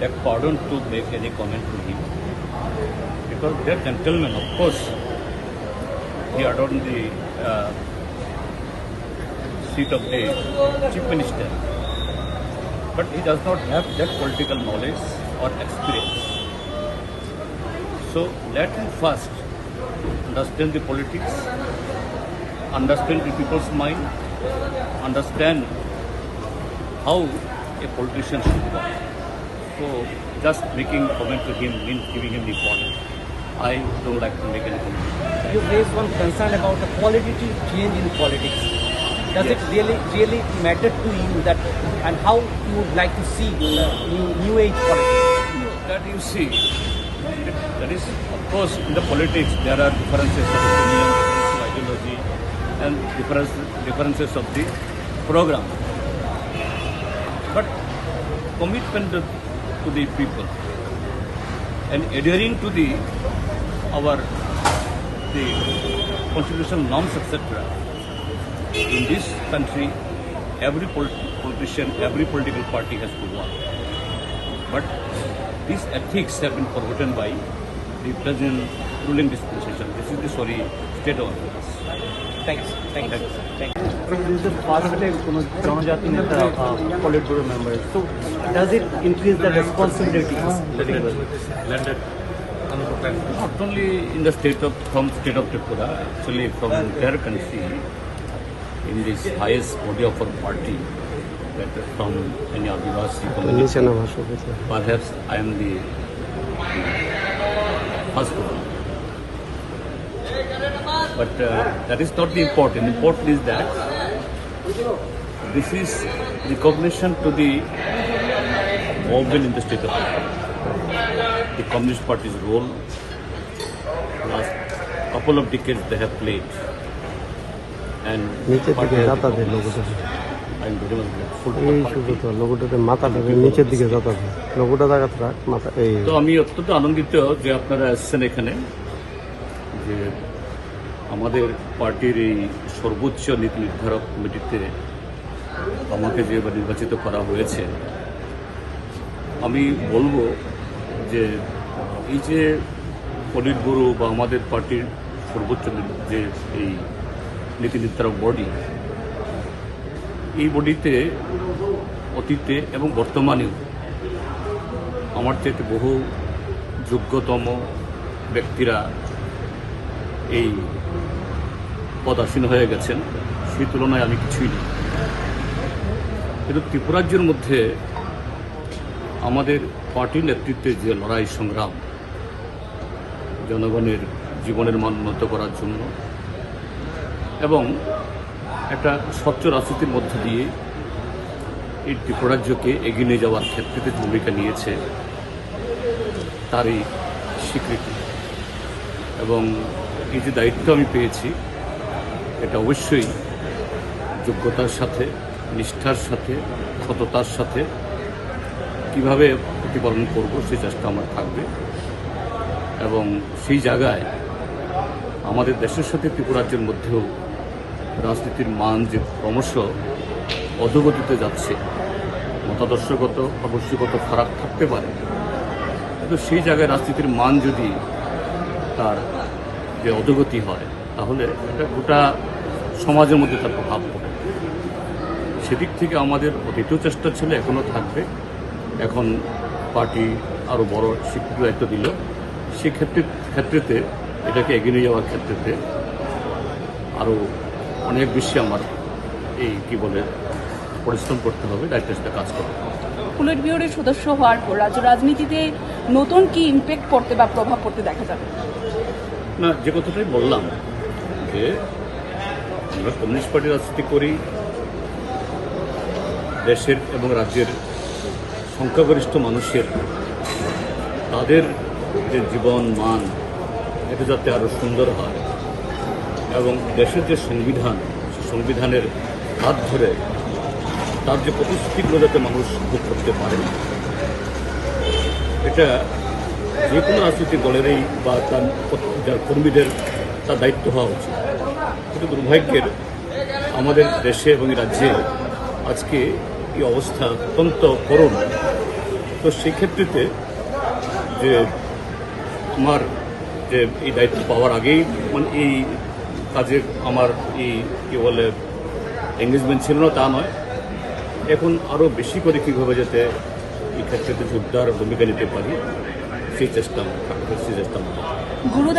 beg pardon to make any comment to him. Because they're gentlemen, of course. He adorned the uh, seat of the chief minister. But he does not have that political knowledge or experience. So let him first understand the politics, understand the people's mind, understand how a politician should work. So just making comment to him means giving him the point. I don't like to make any comment. You raised one concern about the qualitative change in politics. Does Yes. it really really matter to you that and how you would like to see the new new age politics? That you see, that is, of course, in the politics there are differences of opinion, differences of ideology, and difference, differences of the program. But commitment to the people and adhering to the our the constitutional norms, etc. In this country, every polit- politician, every political party has to work. But these ethics have been forgotten by the present ruling dispensation. This is the sorry state of affairs. Thanks. Thank you. Thank you. This is the first time কোনো জনজাতি নেতা politburo member so does it increase the responsibilities Not only in the state of from state of Tripura, actually from entire country, in this highest body of our party, that from any Adivasi community, নিচে নামা শুভেচ্ছা perhaps I am the first one. But uh, that is not the important. Important is that this is recognition to the movement in the state of Tripura. The Communist Party's role last couple of decades they have played. And তো আমি অত্যন্ত আনন্দিত যে আপনারা এসেছেন এখানে যে আমাদের পার্টির এই সর্বোচ্চ নীতি নির্ধারক কমিটিতে আমাকে যে নির্বাচিত করা হয়েছে, আমি বলব যে এই যে পলিট ব্যুরো বা আমাদের পার্টির সর্বোচ্চ যে এই নীতি নির্ধারক বডি, এই বডিতে অতীতে এবং বর্তমানেও আমার চাইতে বহু যোগ্যতম ব্যক্তিরা এই পদাসীন হয়ে গেছেন, সেই তুলনায় আমি কিছুই নেই। কিন্তু ত্রিপুরাজ্যের মধ্যে আমাদের পার্টির নেতৃত্বে যে লড়াই সংগ্রাম, জনগণের জীবনের মান উন্নত করার জন্য এবং একটা স্বচ্ছ রাজনীতির মধ্য দিয়ে এই ত্রিপুরাজ্যকে এগিয়ে নিয়ে যাওয়ার ক্ষেত্রে ভূমিকা নিয়েছে, তারই স্বীকৃতি। এবং এই যে দায়িত্ব আমি পেয়েছি এটা অবশ্যই যোগ্যতার সাথে, নিষ্ঠার সাথে ক্ষততার সাথে কীভাবে প্রতিপালন করব সেই চেষ্টা আমার থাকবে। এবং সেই জায়গায় আমাদের দেশের সাথে ত্রিপুরাজ্যের মধ্যেও রাজনীতির মান যে ক্রমশ অধোগতিতে যাচ্ছে, মতাদর্শগত আদর্শগত ফারাক থাকতে পারে, কিন্তু সেই জায়গায় রাজনীতির মান যদি তার যে অধোগতি হয় তাহলে এটা গোটা সমাজের মধ্যে তার প্রভাব পড়ে। সেদিক থেকে আমাদের অতীত চেষ্টা ছিল এখনও থাকবে। এখন পার্টি আরও বড় স্বীকৃতি দায়িত্ব দিল। সেক্ষেত্রে ক্ষেত্রেতে এটাকে এগিয়ে নিয়ে যাওয়ার ক্ষেত্রেতে আরও অনেক বেশি আমার এই কি বলে পরিশ্রম করতে হবে দায়িত্বের সাথে কাজ করতে হবে। পুলিট বিউরোর সদস্য হওয়ার পর রাজ্য রাজনীতিতে নতুন কি ইম্প্যাক্ট পড়তে বা প্রভাব পড়তে দেখা যাবে? না যে কথাটাই বললাম যে আমরা কমিউনিস্ট পার্টি রাজনীতি করি, দেশের এবং রাজ্যের সংখ্যাগরিষ্ঠ মানুষের, তাদের যে জীবন মান এটা যাতে আরও সুন্দর হয় এবং দেশের যে সংবিধান সংবিধানের হাত ধরে তার যে প্রতিশ্রুতিগুলো যাতে মানুষ ভোগ করতে পারে, এটা যে কোনো রাজনৈতিক দলেরই বা তার যার কর্মীদের তার দায়িত্ব হওয়া উচিত। কিন্তু দুর্ভাগ্যের আমাদের দেশে এবং রাজ্যে আজকে এই অবস্থা অত্যন্ত করুণ। তো সেই ক্ষেত্রেতে যে আমার যে এই দায়িত্ব পাওয়ার আগেই মানে এই কাজে আমার এই কি বলে এঙ্গেজমেন্ট ছিল না, তা নয়। এখন আরও বেশি করে কীভাবে যাতে এই ক্ষেত্রে জোরদার ভূমিকা নিতে পারি, সেই চেষ্টা সেই চেষ্টা